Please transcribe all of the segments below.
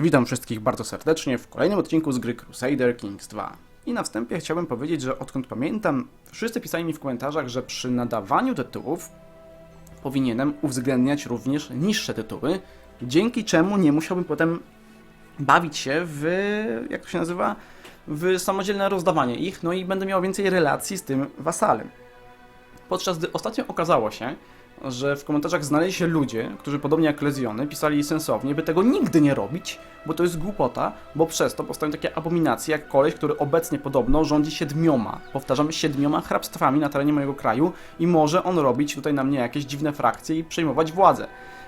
Witam wszystkich bardzo serdecznie w kolejnym odcinku z gry Crusader Kings 2. I na wstępie chciałbym powiedzieć, że odkąd pamiętam, wszyscy pisali mi w komentarzach, że przy nadawaniu tytułów powinienem uwzględniać również niższe tytuły, dzięki czemu nie musiałbym potem bawić się w, jak to się nazywa, w samodzielne rozdawanie ich, no i będę miał więcej relacji z tym wasalem. Podczas gdy ostatnio okazało się, że w komentarzach znaleźli się ludzie, którzy podobnie jak Lezjony pisali sensownie, by tego nigdy nie robić, bo to jest głupota, bo przez to powstają takie abominacje jak koleś, który obecnie podobno rządzi siedmioma, powtarzam, siedmioma hrabstwami na terenie mojego kraju i może on robić tutaj na mnie jakieś dziwne frakcje i przejmować władzę.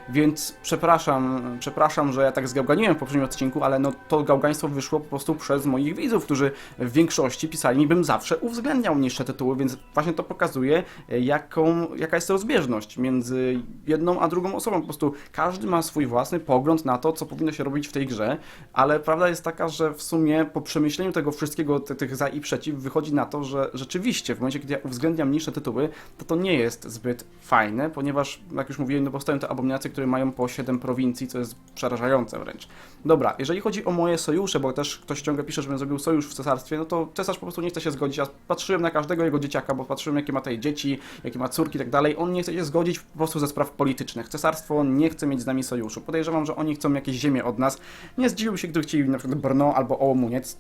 Więc przepraszam, przepraszam, że ja tak zgałganiłem w poprzednim odcinku, ale no to gałgaństwo wyszło po prostu przez moich widzów, którzy w większości pisali mi, bym zawsze uwzględniał niższe tytuły, więc właśnie to pokazuje, jaką, jaka jest rozbieżność między jedną a drugą osobą. Po prostu każdy ma swój własny pogląd na to, co powinno się robić w tej grze, ale prawda jest taka, że w sumie po przemyśleniu tego wszystkiego, ty- tych za i przeciw, wychodzi na to, że rzeczywiście w momencie, kiedy ja uwzględniam niższe tytuły, to to nie jest zbyt fajne, ponieważ, jak już mówiłem, no powstają te abominacje, które mają po 7 prowincji, co jest przerażające wręcz. Dobra, jeżeli chodzi o moje sojusze, bo też ktoś ciągle pisze, żebym zrobił sojusz w cesarstwie, no to cesarz po prostu nie chce się zgodzić. Ja patrzyłem na każdego jego dzieciaka, bo patrzyłem, jakie ma tutaj dzieci, jakie ma córki i tak dalej. On nie chce się zgodzić po prostu ze spraw politycznych. Cesarstwo nie chce mieć z nami sojuszu. Podejrzewam, że oni chcą jakieś ziemię od nas. Nie zdziwiłbym się, gdyby chcieli na przykład Brno albo Ołomuniec.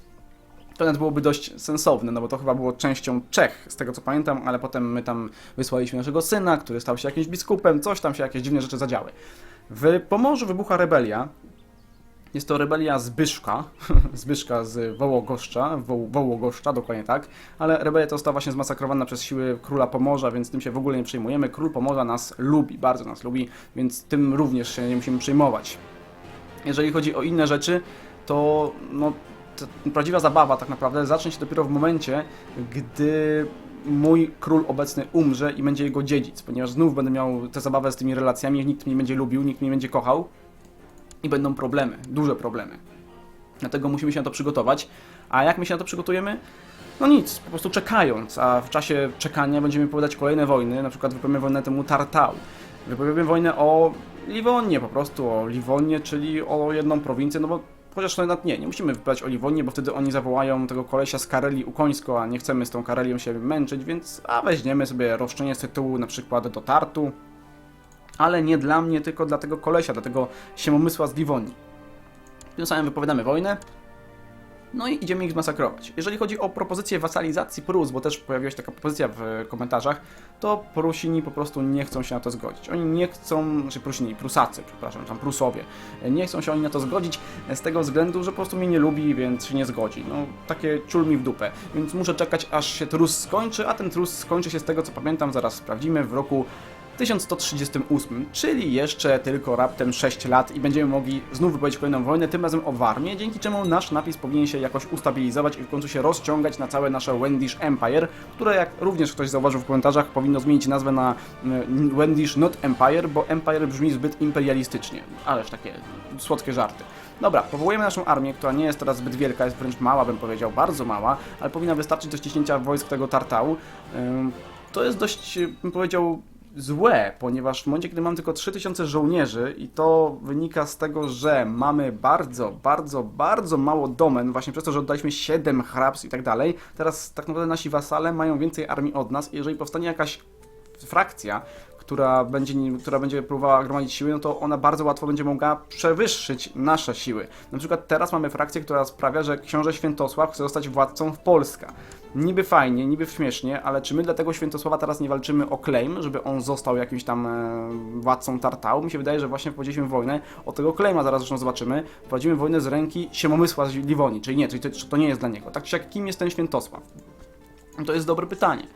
Nawet byłoby dość sensowne, no bo to chyba było częścią Czech, z tego co pamiętam, ale potem my tam wysłaliśmy naszego syna, który stał się jakimś biskupem, coś tam się, jakieś dziwne rzeczy zadziały. W Pomorzu wybucha rebelia. Jest to rebelia Zbyszka, Zbyszka z Wołogoszcza, Woł, Wołogoszcza, dokładnie tak, ale rebelia ta została właśnie zmasakrowana przez siły króla Pomorza, więc tym się w ogóle nie przejmujemy. Król Pomorza nas lubi, bardzo nas lubi, więc tym również się nie musimy przejmować. Jeżeli chodzi o inne rzeczy, to no, to prawdziwa zabawa tak naprawdę zacznie się dopiero w momencie, gdy mój król obecny umrze i będzie jego dziedzic, ponieważ znów będę miał tę zabawę z tymi relacjami, nikt mnie nie będzie lubił, nikt mnie nie będzie kochał i będą problemy, duże problemy. Dlatego musimy się na to przygotować. A jak my się na to przygotujemy? No nic, po prostu czekając, a w czasie czekania będziemy powiadać kolejne wojny, na przykład wypowiemy wojnę temu Tartał. Wypowiemy wojnę o Liwonię po prostu, o Liwonię, czyli o jedną prowincję, no bo chociaż to nawet nie, nie musimy wypowiadać o Liwonie, bo wtedy oni zawołają tego kolesia z Karelii Ukońsko, a nie chcemy z tą Karelią się męczyć, więc a weźmiemy sobie roszczenie z tytułu na przykład do Tartu, ale nie dla mnie, tylko dla tego kolesia, dla tego siemomysła z Liwonii. Tym samym wypowiadamy wojnę, no i idziemy ich zmasakrować. Jeżeli chodzi o propozycję wasalizacji Prus, bo też pojawiła się taka propozycja w komentarzach, to Prusini po prostu nie chcą się na to zgodzić. Oni nie chcą, znaczy Prusini, Prusacy, przepraszam, tam Prusowie, nie chcą się oni na to zgodzić z tego względu, że po prostu mnie nie lubi, więc się nie zgodzi. No, takie ciul mi w dupę. Więc muszę czekać, aż się trus skończy, a ten trus skończy się z tego, co pamiętam, zaraz sprawdzimy, w roku 1138, czyli jeszcze tylko raptem 6 lat i będziemy mogli znów wypowiedzieć kolejną wojnę, tym razem o Warmię, dzięki czemu nasz napis powinien się jakoś ustabilizować i w końcu się rozciągać na całe nasze Wendish Empire, które jak również ktoś zauważył w komentarzach, powinno zmienić nazwę na mm, Wendish Not Empire, bo Empire brzmi zbyt imperialistycznie, ależ takie słodkie żarty. Dobra, powołujemy naszą armię, która nie jest teraz zbyt wielka, jest wręcz mała, bym powiedział, bardzo mała, ale powinna wystarczyć do ściśnięcia wojsk tego Tartału. To jest dość, bym powiedział, złe, ponieważ w momencie, kiedy mam tylko 3000 żołnierzy i to wynika z tego, że mamy bardzo, bardzo, bardzo mało domen, właśnie przez to, że oddaliśmy 7 hrabstw i tak dalej, teraz tak naprawdę nasi wasale mają więcej armii od nas i jeżeli powstanie jakaś frakcja, która będzie, która będzie próbowała gromadzić siły, no to ona bardzo łatwo będzie mogła przewyższyć nasze siły. Na przykład teraz mamy frakcję, która sprawia, że książę Świętosław chce zostać władcą w Polska. Niby fajnie, niby śmiesznie, ale czy my dla tego Świętosława teraz nie walczymy o claim, żeby on został jakimś tam e, władcą Tartału? Mi się wydaje, że właśnie prowadziliśmy wojnę o tego claima, zaraz zresztą zobaczymy. Prowadzimy wojnę z ręki Siemomysła z Liwonii, czyli nie, czyli to, to nie jest dla niego. Tak czy jak kim jest ten Świętosław? To jest dobre pytanie.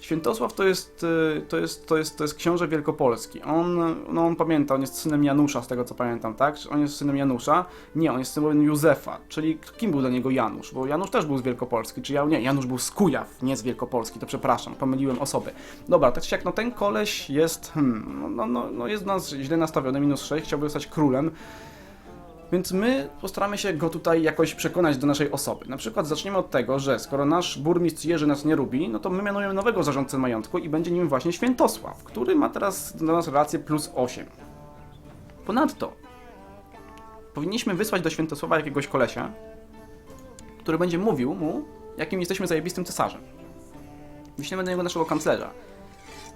Świętosław to jest, y, to jest, to jest, to jest książę wielkopolski. On, no on pamięta, on jest synem Janusza, z tego co pamiętam, tak? On jest synem Janusza? Nie, on jest synem Józefa. Czyli kim był dla niego Janusz? Bo Janusz też był z Wielkopolski, czy ja nie, Janusz był z Kujaw, nie z Wielkopolski, to przepraszam, pomyliłem osoby. Dobra, tak czy jak, no ten koleś jest, hmm, no, no, no jest do nas źle nastawiony, minus 6, chciałby zostać królem. Więc my postaramy się go tutaj jakoś przekonać do naszej osoby. Na przykład zaczniemy od tego, że skoro nasz burmistrz Jerzy nas nie lubi, no to my mianujemy nowego zarządcę majątku i będzie nim właśnie Świętosław, który ma teraz do nas relację plus 8. Ponadto powinniśmy wysłać do Świętosława jakiegoś kolesia, który będzie mówił mu, jakim jesteśmy zajebistym cesarzem. Wyślemy do niego naszego kanclerza.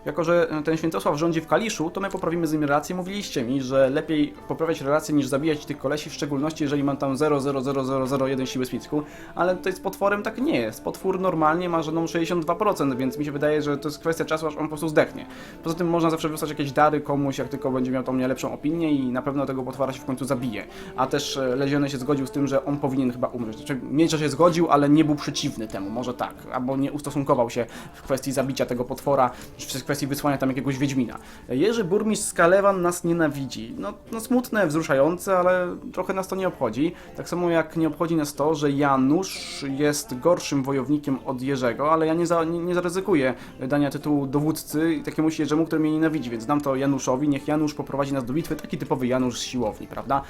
Jako, że ten Świętosław rządzi w Kaliszu, to my poprawimy z nim relacje. Mówiliście mi, że lepiej poprawiać relacje niż zabijać tych kolesi, w szczególności jeżeli mam tam 0,00001 siły spisku, ale to z potworem tak nie jest. Potwór normalnie ma żoną 62%, więc mi się wydaje, że to jest kwestia czasu, aż on po prostu zdechnie. Poza tym można zawsze wysłać jakieś dary komuś, jak tylko będzie miał tą mnie lepszą opinię i na pewno tego potwora się w końcu zabije. A też e, Leziony się zgodził z tym, że on powinien chyba umrzeć. Znaczy, Miecza się zgodził, ale nie był przeciwny temu, może tak. Albo nie ustosunkował się w kwestii zabicia tego potwora, w kwestii wysłania tam jakiegoś Wiedźmina. Jerzy Burmistrz z Kalewan nas nienawidzi. No, no smutne, wzruszające, ale trochę nas to nie obchodzi. Tak samo jak nie obchodzi nas to, że Janusz jest gorszym wojownikiem od Jerzego, ale ja nie, za, nie, nie zaryzykuję dania tytułu dowódcy takiemu Jerzemu, który mnie nienawidzi, więc dam to Januszowi. Niech Janusz poprowadzi nas do bitwy, taki typowy Janusz z siłowni, prawda?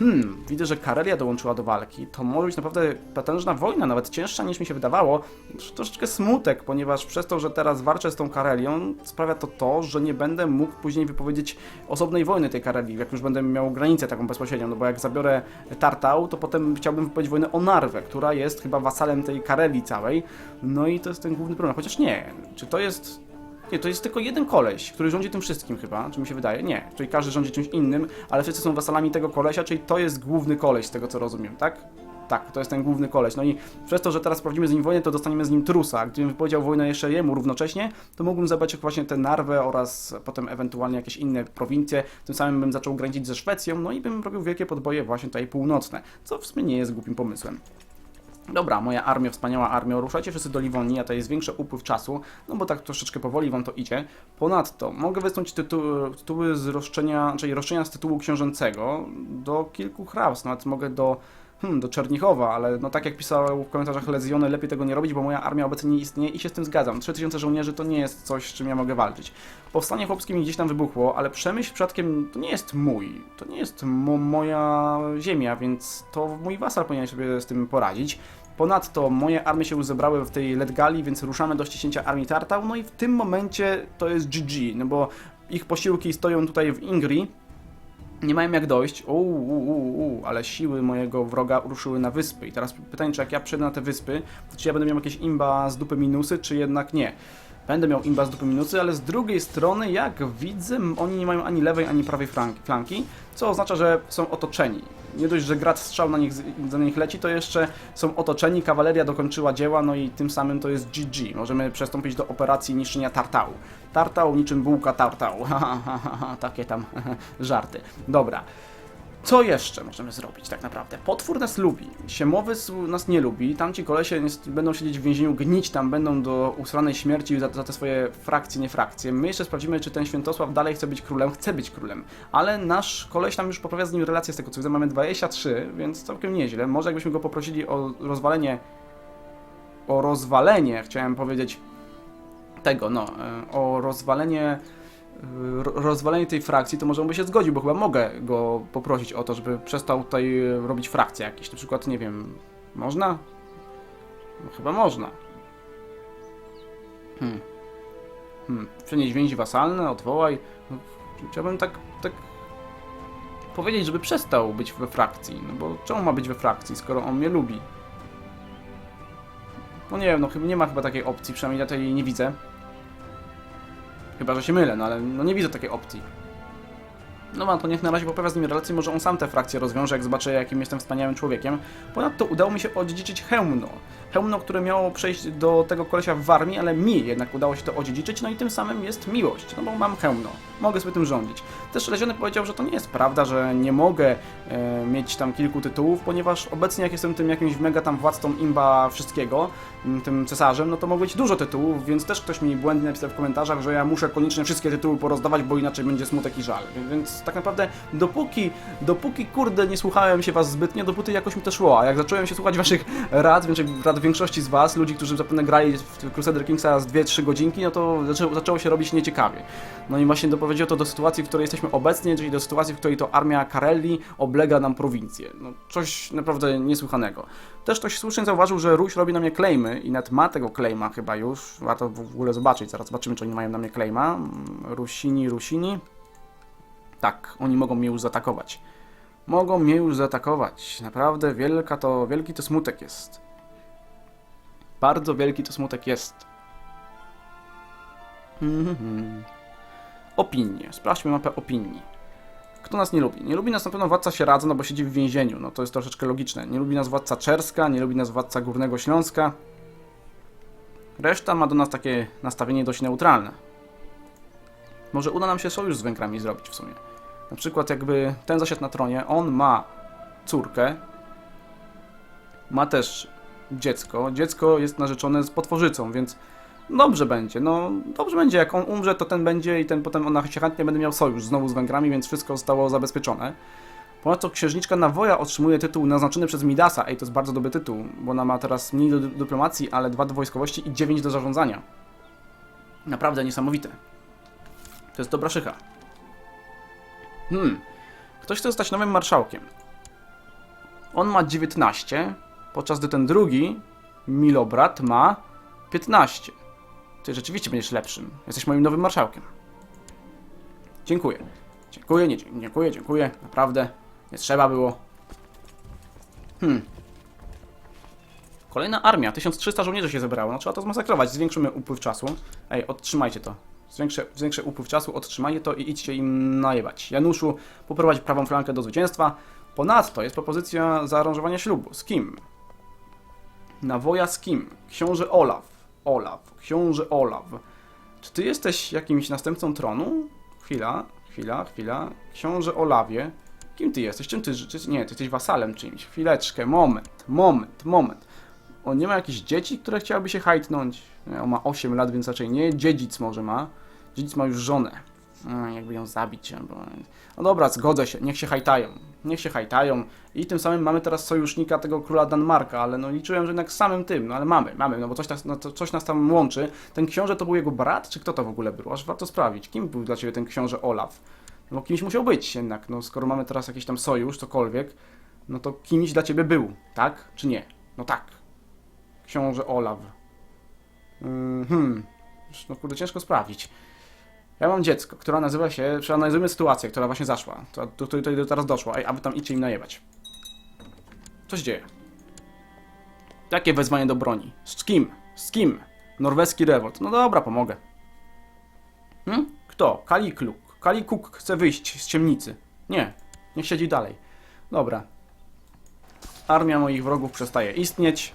Hmm, widzę, że Karelia dołączyła do walki. To może być naprawdę potężna wojna, nawet cięższa niż mi się wydawało. Troszeczkę smutek, ponieważ przez to, że teraz walczę z tą Karelią, sprawia to to, że nie będę mógł później wypowiedzieć osobnej wojny tej Karelii, jak już będę miał granicę taką bezpośrednią, no bo jak zabiorę Tartał, to potem chciałbym wypowiedzieć wojnę o Narwę, która jest chyba wasalem tej Karelii całej. No i to jest ten główny problem. Chociaż nie, czy to jest nie, to jest tylko jeden koleś, który rządzi tym wszystkim chyba, czy mi się wydaje? Nie, czyli każdy rządzi czymś innym, ale wszyscy są wasalami tego kolesia, czyli to jest główny koleś, z tego co rozumiem, tak? Tak, to jest ten główny koleś. No i przez to, że teraz sprawdzimy z nim wojnę, to dostaniemy z nim trusa. Gdybym wypowiedział wojnę jeszcze jemu równocześnie, to mógłbym zabrać właśnie tę Narwę oraz potem ewentualnie jakieś inne prowincje. Tym samym bym zaczął graniczyć ze Szwecją, no i bym robił wielkie podboje właśnie tutaj północne, co w sumie nie jest głupim pomysłem. Dobra, moja armia, wspaniała armia, ruszajcie wszyscy do Liwonii, a to jest większy upływ czasu, no bo tak troszeczkę powoli wam to idzie. Ponadto mogę wysnuć tytu tytuły z roszczenia, czyli roszczenia z tytułu książęcego do kilku hrabstw, nawet mogę do hmm, do Czernichowa, ale no tak jak pisał w komentarzach Leziony, lepiej tego nie robić, bo moja armia obecnie nie istnieje i się z tym zgadzam. 3000 żołnierzy to nie jest coś, z czym ja mogę walczyć. Powstanie chłopskie mi gdzieś tam wybuchło, ale Przemyśl przypadkiem to nie jest mój, to nie jest mo moja ziemia, więc to mój wasal powinien sobie z tym poradzić. Ponadto moje armie się zebrały w tej Letgali, więc ruszamy do ściśnięcia armii Tartał, no i w tym momencie to jest GG, no bo ich posiłki stoją tutaj w Ingri, nie mają jak dojść. Uuu, uuu, uuu, ale siły mojego wroga ruszyły na wyspy. I teraz pytanie, czy jak ja przejdę na te wyspy, to czy ja będę miał jakieś imba z dupy minusy, czy jednak nie. Będę miał imba z dupy minusy, ale z drugiej strony, jak widzę, oni nie mają ani lewej, ani prawej flanki, co oznacza, że są otoczeni. Nie dość, że grad strzał na nich, na nich leci, to jeszcze są otoczeni, kawaleria dokończyła dzieła, no i tym samym to jest GG. Możemy przystąpić do operacji niszczenia Tartału. Tartał niczym bułka tartał. Takie tam żarty. Dobra. Co jeszcze możemy zrobić tak naprawdę? Potwór nas lubi, Siemowy nas nie lubi, tamci kolesie będą siedzieć w więzieniu, gnić tam będą do usranej śmierci za, za te swoje frakcje, nie frakcje. My jeszcze sprawdzimy, czy ten Świętosław dalej chce być królem, chce być królem, ale nasz koleś tam już poprawia z nim relację z tego co widzę, mamy 23, więc całkiem nieźle. Może jakbyśmy go poprosili o rozwalenie, o rozwalenie, chciałem powiedzieć, tego, no, e, o rozwalenie rozwalenie tej frakcji, to może on by się zgodził, bo chyba mogę go poprosić o to, żeby przestał tutaj robić frakcje jakieś. Na przykład, nie wiem, można? No, chyba można. Hmm. Hmm. Przenieść więzi wasalne, odwołaj. No, chciałbym tak, tak powiedzieć, żeby przestał być we frakcji. No bo czemu ma być we frakcji, skoro on mnie lubi? No nie wiem, no nie ma chyba takiej opcji, przynajmniej ja tej nie widzę. Chyba, że się mylę, no ale no nie widzę takiej opcji. No ma to niech na razie poprawia z nim relacje, może on sam te frakcje rozwiąże, jak zobaczy, jakim jestem wspaniałym człowiekiem. Ponadto udało mi się odziedziczyć Hełmno. Hełmno, które miało przejść do tego kolesia w Warmii, ale mi jednak udało się to odziedziczyć, no i tym samym jest miłość, no bo mam Hełmno. Mogę sobie tym rządzić. Też Leziony powiedział, że to nie jest prawda, że nie mogę e, mieć tam kilku tytułów, ponieważ obecnie jak jestem tym jakimś mega tam władcą imba wszystkiego, tym cesarzem, no to mogło być dużo tytułów, więc też ktoś mi błędnie napisał w komentarzach, że ja muszę koniecznie wszystkie tytuły porozdawać, bo inaczej będzie smutek i żal. Więc tak naprawdę dopóki, dopóki kurde nie słuchałem się was zbytnio, dopóty jakoś mi to szło, a jak zacząłem się słuchać waszych rad, więc rad większości z was, ludzi, którzy zapewne grali w Crusader Kingsa z 2-3 godzinki, no to zaczęło, zaczęło się robić nieciekawie. No i właśnie doprowadziło to do sytuacji, w której jesteśmy obecnie, czyli do sytuacji, w której to armia Karelli oblega nam prowincję. No coś naprawdę niesłychanego. Też ktoś słusznie zauważył, że Ruś robi na mnie claimy i nawet ma tego claima chyba już. Warto w ogóle zobaczyć, zaraz zobaczymy, czy oni mają na mnie claima. Rusini, Rusini. Tak, oni mogą mnie już zaatakować. Mogą mnie już zaatakować. Naprawdę wielka to, wielki to smutek jest. Bardzo wielki to smutek jest. Mhm. Opinie. Sprawdźmy mapę opinii. Kto nas nie lubi? Nie lubi nas na pewno władca Sieradza, no bo siedzi w więzieniu. No to jest troszeczkę logiczne. Nie lubi nas władca Czerska, nie lubi nas władca Górnego Śląska. Reszta ma do nas takie nastawienie dość neutralne. Może uda nam się sojusz z Węgrami zrobić w sumie. Na przykład jakby ten zasiadł na tronie, on ma córkę, ma też dziecko. Dziecko jest narzeczone z potworzycą, więc dobrze będzie. No dobrze będzie, jak on umrze, to ten będzie i ten potem ona chętnie będzie miał sojusz znowu z Węgrami, więc wszystko zostało zabezpieczone. Ponadto księżniczka Nawoja otrzymuje tytuł naznaczony przez Midasa. Ej, to jest bardzo dobry tytuł, bo ona ma teraz mniej do dy- dyplomacji, ale 2 do wojskowości i 9 do zarządzania. Naprawdę niesamowite. To jest dobra szycha. Hmm. Ktoś chce zostać nowym marszałkiem. On ma 19, podczas gdy ten drugi, Milobrat, ma 15. Ty rzeczywiście będziesz lepszym. Jesteś moim nowym marszałkiem. Dziękuję. Dziękuję, nie dziękuję, dziękuję. Naprawdę. Nie trzeba było. Hmm. Kolejna armia. 1300 żołnierzy się zebrało. No trzeba to zmasakrować. Zwiększymy upływ czasu. Ej, odtrzymajcie to. Zwiększę, zwiększę upływ czasu, odtrzymajcie to i idźcie im najebać. Januszu, poprowadź prawą flankę do zwycięstwa. Ponadto jest propozycja zaaranżowania ślubu. Z kim? Nawoja z kim? Książę Olaf. Olaf. Książę Olaf. Czy ty jesteś jakimś następcą tronu? Chwila, chwila, chwila. Książę Olawie. Kim ty jesteś? Czym ty życzysz? Nie, ty jesteś wasalem czymś. Chwileczkę, moment, moment, moment. On nie ma jakichś dzieci, które chciałyby się hajtnąć? On ma 8 lat, więc raczej nie. Dziedzic może ma. Dziedzic ma już żonę. Mm, jakby ją zabić, albo... No dobra, zgodzę się, niech się hajtają. Niech się hajtają. I tym samym mamy teraz sojusznika tego króla Danmarka, ale no liczyłem, że jednak samym tym, no ale mamy, mamy, no bo coś, nas, no, coś nas tam łączy. Ten książę to był jego brat, czy kto to w ogóle był? Aż warto sprawdzić. Kim był dla ciebie ten książę Olaf? No bo kimś musiał być jednak, no skoro mamy teraz jakiś tam sojusz, cokolwiek, no to kimś dla ciebie był, tak? Czy nie? No tak. Książę Olaf. Mhm. No kurde, ciężko sprawdzić. Ja mam dziecko, która nazywa się. Przeanalizujmy sytuację, która właśnie zaszła. To, do której tutaj teraz doszło. Ej, a wy tam idźcie im najebać. Co się dzieje? Jakie wezwanie do broni? Z kim? Z kim? Norweski rewolt. No dobra, pomogę. Hm? Kto? Kalikluk. Kalikuk chce wyjść z ciemnicy. Nie. Niech siedzi dalej. Dobra. Armia moich wrogów przestaje istnieć.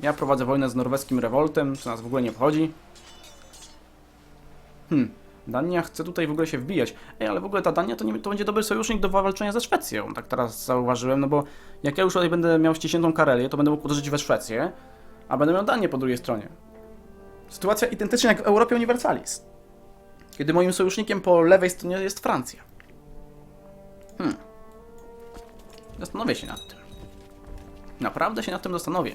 Ja prowadzę wojnę z norweskim rewoltem, co nas w ogóle nie obchodzi. Hmm, Dania chce tutaj w ogóle się wbijać. Ej, ale w ogóle ta Dania to, nie, to będzie dobry sojusznik do walczenia ze Szwecją, tak teraz zauważyłem, no bo jak ja już tutaj będę miał ściśniętą Karelię, to będę mógł uderzyć we Szwecję, a będę miał Danię po drugiej stronie. Sytuacja identyczna jak w Europie Universalis. Kiedy moim sojusznikiem po lewej stronie jest Francja. Hmm. Zastanowię się nad tym. Naprawdę się nad tym zastanowię.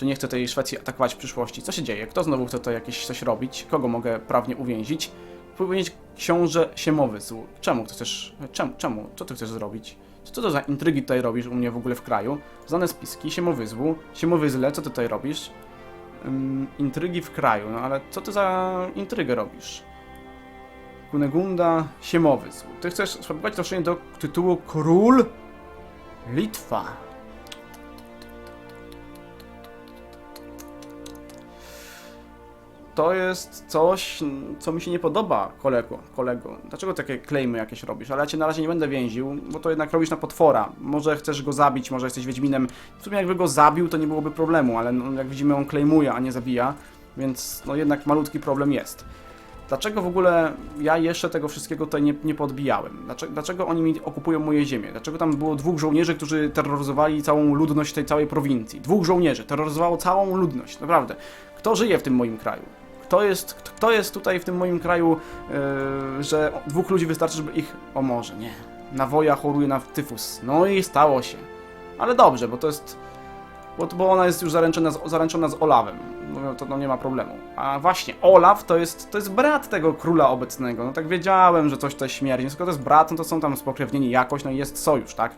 Czy nie chcę tej Szwecji atakować w przyszłości? Co się dzieje? Kto znowu chce tutaj jakieś coś robić? Kogo mogę prawnie uwięzić? Powiedzieć książę Siemowysł. Czemu chcesz... Czemu? Czemu? Co ty chcesz zrobić? Co to za intrygi tutaj robisz u mnie w ogóle w kraju? Znane spiski, Siemowysłu, Siemowysle, co ty tutaj robisz? Ym, intrygi w kraju, no ale co ty za intrygę robisz? Kunegunda Siemowysł. Ty chcesz spróbować roszczenie do tytułu Król Litwa. To jest coś, co mi się nie podoba, kolego. kolego. Dlaczego takie klejmy jakieś robisz? Ale ja cię na razie nie będę więził, bo to jednak robisz na potwora. Może chcesz go zabić, może jesteś Wiedźminem. W sumie jakby go zabił, to nie byłoby problemu, ale no, jak widzimy on klejmuje, a nie zabija, więc no jednak malutki problem jest. Dlaczego w ogóle ja jeszcze tego wszystkiego tutaj nie, nie podbijałem? Dlaczego, dlaczego oni mi okupują moje ziemię? Dlaczego tam było dwóch żołnierzy, którzy terroryzowali całą ludność tej całej prowincji? Dwóch żołnierzy terroryzowało całą ludność, naprawdę. Kto żyje w tym moim kraju? Kto jest, kto jest tutaj w tym moim kraju, yy, że dwóch ludzi wystarczy, żeby ich... O może, nie. Nawoja choruje na tyfus. No i stało się. Ale dobrze, bo to jest... Bo, bo ona jest już zaręczona z, zaręczona z Olawem. No, to no, nie ma problemu. A właśnie, Olaf to jest, to jest brat tego króla obecnego. No tak wiedziałem, że coś tutaj śmierdzi. Skoro to jest brat, no to są tam spokrewnieni jakoś, no i jest sojusz, tak?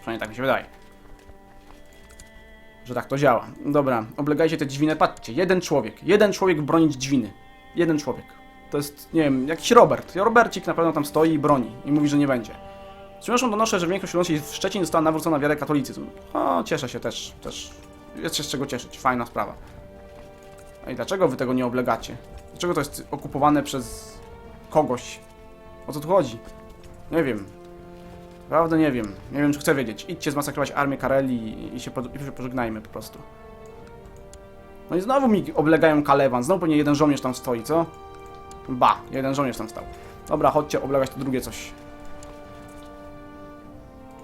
Przynajmniej tak mi się wydaje. Że tak to działa. Dobra, oblegajcie te dźwiny. Patrzcie, jeden człowiek. Jeden człowiek bronić dźwiny. Jeden człowiek. To jest, nie wiem, jakiś Robert. Robercik na pewno tam stoi i broni. I mówi, że nie będzie. Z przymioszą donoszę, że większość ludzi w Szczecinie została nawrócona na wiarę katolicyzm. O, cieszę się też, też. Jest się z czego cieszyć, fajna sprawa. Ej, dlaczego wy tego nie oblegacie? Dlaczego to jest okupowane przez kogoś? O co tu chodzi? Nie wiem. Naprawdę nie wiem. Nie wiem, czy chcę wiedzieć. Idźcie zmasakrować armię Kareli i się, i się pożegnajmy po prostu. No i znowu mi oblegają Kalewan. Znowu pewnie jeden żołnierz tam stoi, co? Ba, jeden żołnierz tam stał. Dobra, chodźcie oblegać to drugie coś.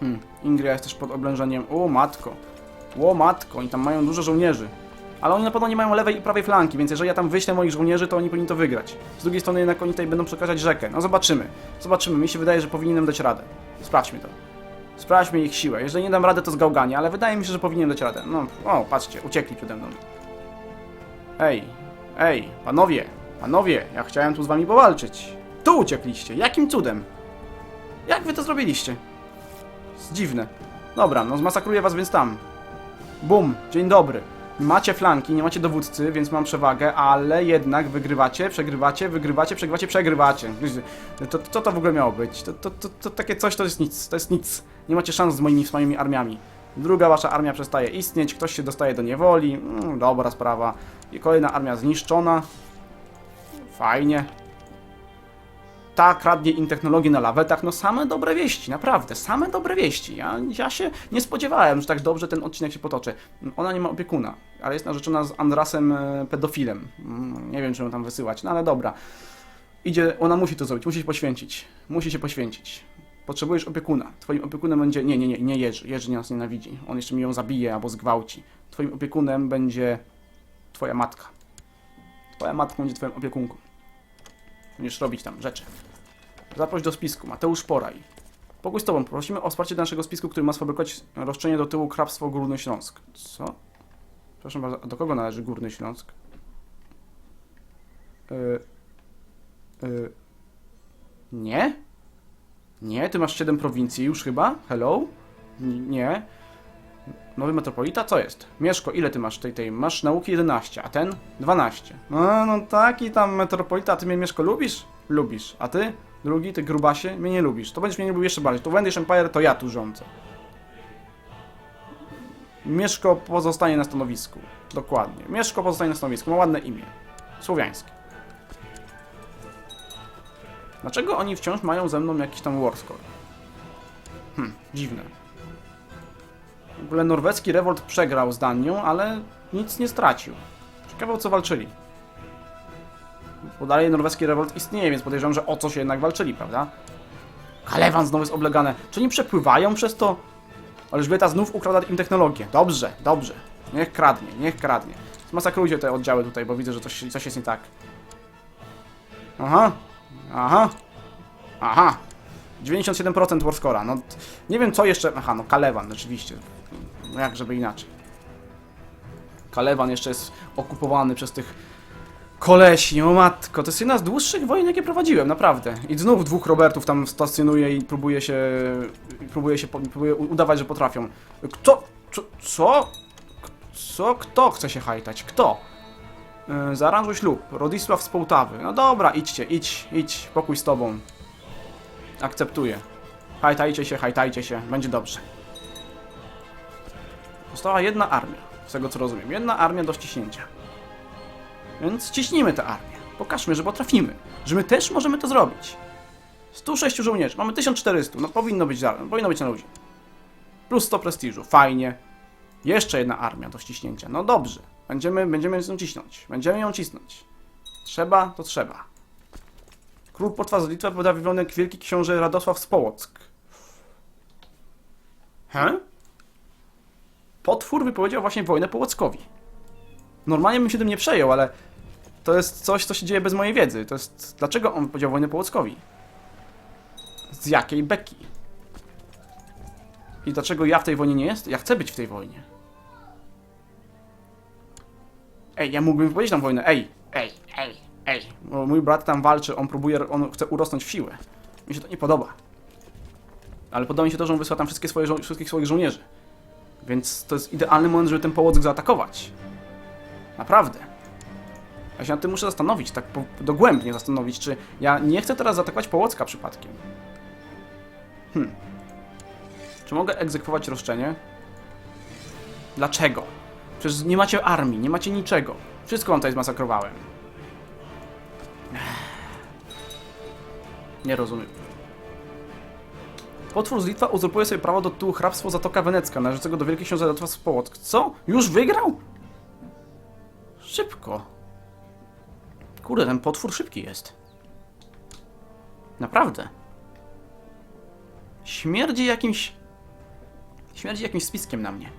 Hmm, Ingria jest też pod oblężeniem. O, matko. O, matko, oni tam mają dużo żołnierzy. Ale oni na pewno nie mają lewej i prawej flanki, więc jeżeli ja tam wyślę moich żołnierzy, to oni powinni to wygrać. Z drugiej strony jednak oni tutaj będą przekraczać rzekę. No zobaczymy. Zobaczymy. Mi się wydaje, że powinienem dać radę. Sprawdźmy to. Sprawdźmy ich siłę. Jeżeli nie dam rady, to zgałganie, ale wydaje mi się, że powinienem dać radę. No, o, patrzcie, uciekli przede mną. Ej, ej, panowie, panowie, ja chciałem tu z wami powalczyć. Tu uciekliście, jakim cudem? Jak wy to zrobiliście? Jest dziwne. Dobra, no zmasakruję was więc tam. Bum, dzień dobry. Macie flanki, nie macie dowódcy, więc mam przewagę, ale jednak wygrywacie, przegrywacie, wygrywacie, przegrywacie, przegrywacie. To, co to w ogóle miało być? To, to, to, to takie coś to jest nic, to jest nic. Nie macie szans z moimi swoimi armiami. Druga wasza armia przestaje istnieć, ktoś się dostaje do niewoli. Mm, dobra sprawa. I kolejna armia zniszczona. Fajnie. Ta kradnie in technologię na lawetach. No same dobre wieści, naprawdę, same dobre wieści. Ja, ja się nie spodziewałem, że tak dobrze ten odcinek się potoczy. Ona nie ma opiekuna, ale jest narzeczona z Andrasem e, pedofilem. Mm, Nie wiem, czy ją tam wysyłać, no ale dobra. Idzie, ona musi to zrobić, musi się poświęcić. Musi się poświęcić. Potrzebujesz opiekuna. Twoim opiekunem będzie. Nie, nie, nie, nie Jerzy. Jerzy nas nienawidzi. On jeszcze mi ją zabije albo zgwałci. Twoim opiekunem będzie twoja matka. Twoja matka będzie twoją opiekunką. Będziesz robić tam rzeczy. Zaproś do spisku. Mateusz Poraj. Pokój z tobą. Prosimy o wsparcie do naszego spisku, który ma sfabrykować roszczenie do tyłu Hrabstwo Górny Śląsk. Co? Proszę bardzo, do kogo należy Górny Śląsk? Yy, yy, nie? Nie? Ty masz 7 prowincji już chyba? Hello? N- nie. Nowy metropolita? Co jest? Mieszko, ile ty masz tej, tej? Masz nauki 11, a ten 12. No, no taki tam metropolita, a ty mnie Mieszko lubisz? Lubisz. A ty? Drugi, ty grubasie? Mnie nie lubisz. To będziesz mnie nie lubił jeszcze bardziej. To Wendish Empire to ja tu rządzę. Mieszko pozostanie na stanowisku. Dokładnie. Mieszko pozostanie na stanowisku. Ma ładne imię. Słowiańskie. Dlaczego oni wciąż mają ze mną jakiś tam warscore? Hm, dziwne. W ogóle norweski rewolt przegrał z Danią, ale nic nie stracił. Ciekawe o co walczyli. Bo dalej norweski rewolt istnieje, więc podejrzewam, że o co się jednak walczyli, prawda? Kalewan znowu jest oblegane. Czy oni przepływają przez to? Elżbieta znów ukrada im technologię. Dobrze, dobrze. Niech kradnie, niech kradnie. Zmasakrujcie te oddziały tutaj, bo widzę, że coś, coś jest nie tak. Aha, aha, aha. 97% warscora. No, nie wiem co jeszcze... Aha, no Kalewan, rzeczywiście. No jak żeby inaczej. Kalewan jeszcze jest okupowany przez tych kolesi, o matko. To jest jedna z dłuższych wojen, jakie prowadziłem, naprawdę. I znów dwóch Robertów tam stacjonuje i próbuje się... i próbuje się... próbuje udawać, że potrafią. Kto? Co? Co? Kto chce się hajtać? Kto? Yy, zaaranżuj ślub. Rodisław z Połtawy. No dobra, idźcie, idź, idź. Pokój z tobą. Akceptuję. Hajtajcie się, hajtajcie się. Będzie dobrze. Została jedna armia, z tego co rozumiem. Jedna armia do ściśnięcia. Więc ciśnijmy tę armię. Pokażmy, że potrafimy. Że my też możemy to zrobić. 106 żołnierzy. Mamy 1400. No powinno być, za- powinno być na luzie. Plus 100 prestiżu. Fajnie. Jeszcze jedna armia do ściśnięcia. No dobrze. Będziemy, będziemy ją cisnąć. Będziemy ją cisnąć. Trzeba, to trzeba. Król potwa z Litwy poda wywianek wielki książę Radosław z Połock. He? Potwór wypowiedział właśnie wojnę Połockowi. Normalnie bym się tym nie przejął, ale to jest coś, co się dzieje bez mojej wiedzy. To jest... Dlaczego on powiedział wojnę Połockowi? Z jakiej beki? I dlaczego ja w tej wojnie nie jest? Ja chcę być w tej wojnie. Ej, ja mógłbym wypowiedzieć tam wojnę. Ej, ej, ej, ej. Bo mój brat tam walczy, on próbuje, on chce urosnąć w siłę. Mi się to nie podoba. Ale podoba mi się to, że on wysłał tam wszystkie swoje, żo- wszystkich swoich żołnierzy. Więc to jest idealny moment, żeby ten Połock zaatakować. Naprawdę. Ja się nad tym muszę zastanowić, tak dogłębnie zastanowić, czy ja nie chcę teraz zaatakować Połocka przypadkiem. Hmm. Czy mogę egzekwować roszczenie? Dlaczego? Przecież nie macie armii, nie macie niczego. Wszystko wam tutaj zmasakrowałem. Nie rozumiem. Potwór z Litwa uzurpuje sobie prawo do tytułu hrabstwo Zatoka Wenecka, należącego do Wielkiej Książętwa z Połock. Co? Już wygrał? Szybko. Kurde, ten potwór szybki jest. Naprawdę. Śmierdzi jakimś... Śmierdzi jakimś spiskiem na mnie.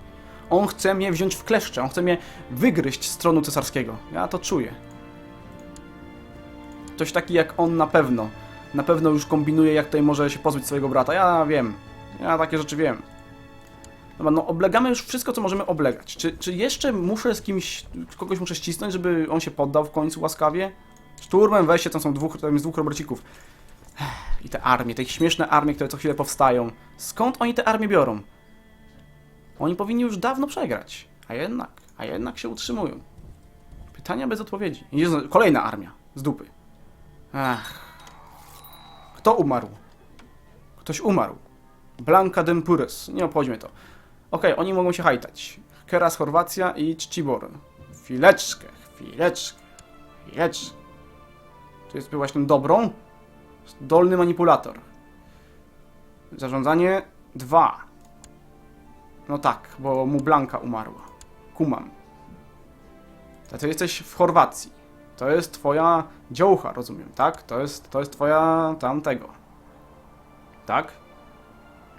On chce mnie wziąć w kleszcze, on chce mnie wygryźć z tronu cesarskiego. Ja to czuję. Ktoś taki jak on na pewno. Na pewno już kombinuje, jak tutaj może się pozbyć swojego brata. Ja wiem. Ja takie rzeczy wiem. Dobra, no oblegamy już wszystko, co możemy oblegać. Czy, czy jeszcze muszę z kimś, kogoś muszę ścisnąć, żeby on się poddał w końcu łaskawie? Szturmem weźcie, tam są dwóch, tam jest dwóch robrocików. I te armie, te śmieszne armie, które co chwilę powstają. Skąd oni te armie biorą? Oni powinni już dawno przegrać. A jednak, a jednak się utrzymują. Pytania bez odpowiedzi. Kolejna armia. Z dupy. Ach. Kto umarł? Ktoś umarł. Blanka Dempures. Nie obchodzi mnie to. Okej, oni mogą się hajtać. Keras Chorwacja i Czcibor. Chwileczkę, chwileczkę, chwileczkę. To jest właśnie dobrą? Dolny manipulator. Zarządzanie 2. No tak, bo mu Blanka umarła. Kumam. A ty jesteś w Chorwacji. To jest twoja dziołcha, rozumiem, tak? To jest, to jest twoja tamtego. Tak?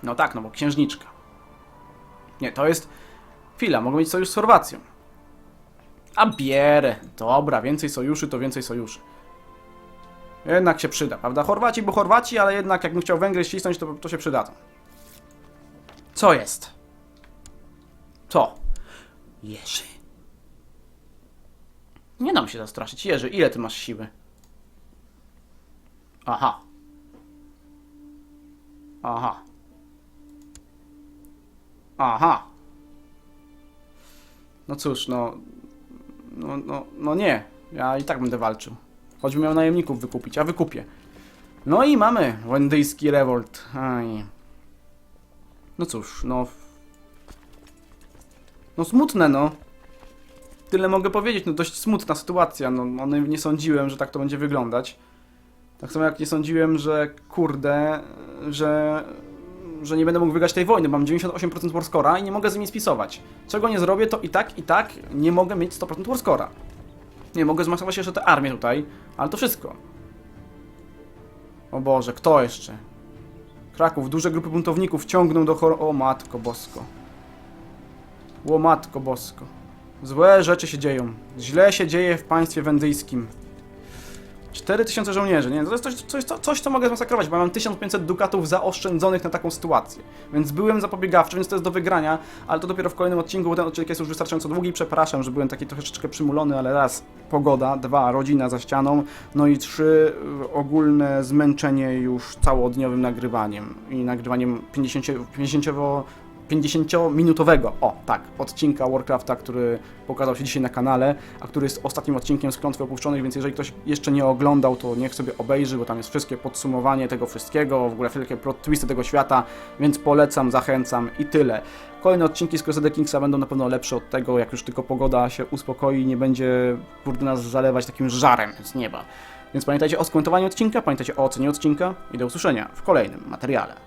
No tak, no bo księżniczka. Nie, to jest... Chwila, mogą mieć sojusz z Chorwacją. A bierę. Dobra, więcej sojuszy to więcej sojuszy. Jednak się przyda, prawda? Chorwaci, bo Chorwaci, ale jednak jakbym chciał Węgry ścisnąć, to, to się przydadzą. Co jest? Co? Jerzy. Nie dam się zastraszyć. Jerzy, ile ty masz siły? Aha. Aha. Aha. No cóż, no... No, no, no nie. Ja i tak będę walczył. Choćbym miał najemników wykupić, a wykupię. No i mamy wendyjski revolt. Aj. No cóż, no... No smutne, no. Tyle mogę powiedzieć, no dość smutna sytuacja. No, no nie sądziłem, że tak to będzie wyglądać. Tak samo jak nie sądziłem, że kurde, że, że nie będę mógł wygrać tej wojny. Mam 98% warscora i nie mogę z nimi spisować. Czego nie zrobię, to i tak, i tak nie mogę mieć 100% warscora. Nie, mogę zmasować jeszcze tę armię tutaj, ale to wszystko. O Boże, kto jeszcze? Kraków, duże grupy buntowników ciągną do chor... O matko bosko. O matko bosko. Złe rzeczy się dzieją. Źle się dzieje w państwie wendyjskim. 4000 żołnierzy, nie? To jest coś, coś, coś, co mogę zmasakrować, bo mam 1500 dukatów zaoszczędzonych na taką sytuację. Więc byłem zapobiegawczy, więc to jest do wygrania, ale to dopiero w kolejnym odcinku, bo ten odcinek jest już wystarczająco długi. Przepraszam, że byłem taki troszeczkę przymulony, ale raz pogoda, dwa rodzina za ścianą, no i trzy ogólne zmęczenie już całodniowym nagrywaniem i nagrywaniem 50, 50 50-minutowego, o tak, odcinka Warcrafta, który pokazał się dzisiaj na kanale, a który jest ostatnim odcinkiem z Klątwy Opuszczonych, więc jeżeli ktoś jeszcze nie oglądał, to niech sobie obejrzy, bo tam jest wszystkie podsumowanie tego wszystkiego, w ogóle wszystkie plot twisty tego świata, więc polecam, zachęcam i tyle. Kolejne odcinki z Crusader Kingsa będą na pewno lepsze od tego, jak już tylko pogoda się uspokoi i nie będzie, kurde, nas zalewać takim żarem z nieba. Więc pamiętajcie o skomentowaniu odcinka, pamiętajcie o ocenie odcinka i do usłyszenia w kolejnym materiale.